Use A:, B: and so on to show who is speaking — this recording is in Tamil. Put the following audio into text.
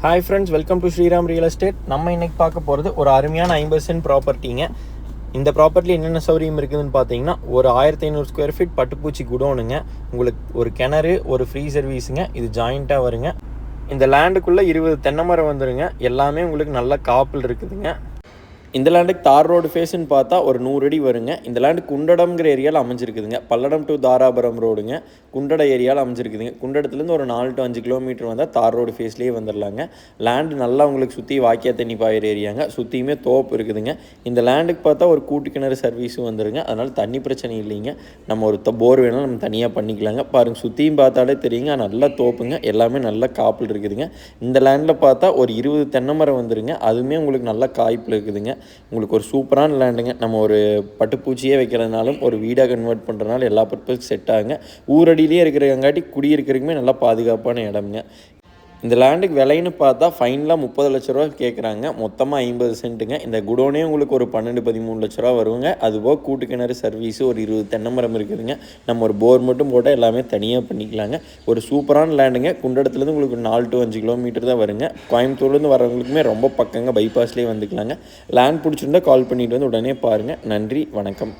A: Hi friends welcome to Sriram real estate நம்ம இன்னைக்கு பார்க்க போகிறது ஒரு அருமையான ஐம்பது சென்ட் ப்ராப்பர்ட்டிங்க இந்த ப்ராப்பர்ட்டியில் என்னென்ன சௌகரியம் இருக்குதுன்னு பார்த்தீங்கன்னா ஒரு ஆயிரத்தி ஐநூறு ஸ்கொயர் ஃபீட் பட்டுப்பூச்சி குடோனுங்க. உங்களுக்கு ஒரு கிணறு ஒரு ஃப்ரீ சர்வீஸுங்க இது ஜாயிண்ட்டாக வருங்க. இந்த லேண்டுக்குள்ளே இருபது தென்னை மரம் வந்துடுங்க எல்லாமே உங்களுக்கு நல்ல காப்பில் இருக்குதுங்க. இந்த லேண்டுக்கு தார் ரோடு ஃபேஸ்ன்னு பார்த்தா ஒரு நூறு அடி வருங்க. இந்த லேண்டு குண்டடம்ங்கிற ஏரியாவில் அமைஞ்சிருக்குதுங்க. பல்லடம் டு தாராபுரம் ரோடுங்க குண்டட ஏரியாவில் அமைஞ்சிருக்குதுங்க. குண்டடத்துலேருந்து ஒரு நாலு டு அஞ்சு கிலோமீட்டர் வந்தால் தார் ரோடு ஃபேஸ்லேயே வந்துடலாங்க லேண்டு நல்லா உங்களுக்கு சுற்றி வாக்கியா தண்ணி பாயிற ஏரியாங்க. சுற்றியுமே தோப்பு இருக்குதுங்க. இந்த லேண்டுக்கு பார்த்தா ஒரு கூட்டு கிணறு சர்வீஸும் வந்துருங்க. அதனால் தண்ணி பிரச்சனை இல்லைங்க. நம்ம ஒரு போர் வேணாலும் நம்ம தனியாக பண்ணிக்கலாங்க. பாருங்கள் சுற்றியும் பார்த்தாலே தெரியுங்க. நல்லா தோப்புங்க. எல்லாமே நல்லா காப்பில் இருக்குதுங்க. இந்த லேண்டில் பார்த்தா ஒரு இருபது தென்னை மரம் வந்துருங்க. அதுவுமே உங்களுக்கு நல்ல காய்ப்பில் இருக்குதுங்க. உங்களுக்கு ஒரு சூப்பரான லேண்டுங்க நம்ம ஒரு பட்டுப்பூச்சியே வைக்கிறதுனாலும் ஒரு வீடாக கன்வெர்ட் பண்ணுறதுனால எல்லா பர்பஸ் செட் ஆகுங்க. ஊரடியிலே இருக்கிறங்காட்டி குடியிருக்கிறதுக்குமே நல்லா பாதுகாப்பான இடம்ங்க. இந்த லேண்டுக்கு விலைன்னு பார்த்தா ஃபைனலாக முப்பது லட்ச ரூபா கேட்குறாங்க மொத்தமாக ஐம்பது சென்ட்டுங்க. இந்த குடோனே உங்களுக்கு ஒரு பன்னெண்டு பதிமூணு லட்ச ரூபா வருவாங்க அதுபோக கூட்டு கிணறு சர்வீஸு ஒரு இருபது தென்னை மரம் இருக்குதுங்க. நம்ம ஒரு போர் மட்டும் போட்டால் எல்லாமே தனியாக பண்ணிக்கலாங்க. ஒரு சூப்பரான லேண்டுங்க. குண்டடத்துலேருந்து உங்களுக்கு நாலு டு அஞ்சு கிலோமீட்டர் தான் வருங்க. கோயம்புத்தூர்லேருந்து வரவங்களுக்குமே ரொம்ப பக்கங்க. பைபாஸ்லேயே வந்துக்கலாங்க. லேண்ட் பிடிச்சிருந்தா கால் பண்ணிட்டு வந்து உடனே பாருங்கள் நன்றி வணக்கம்.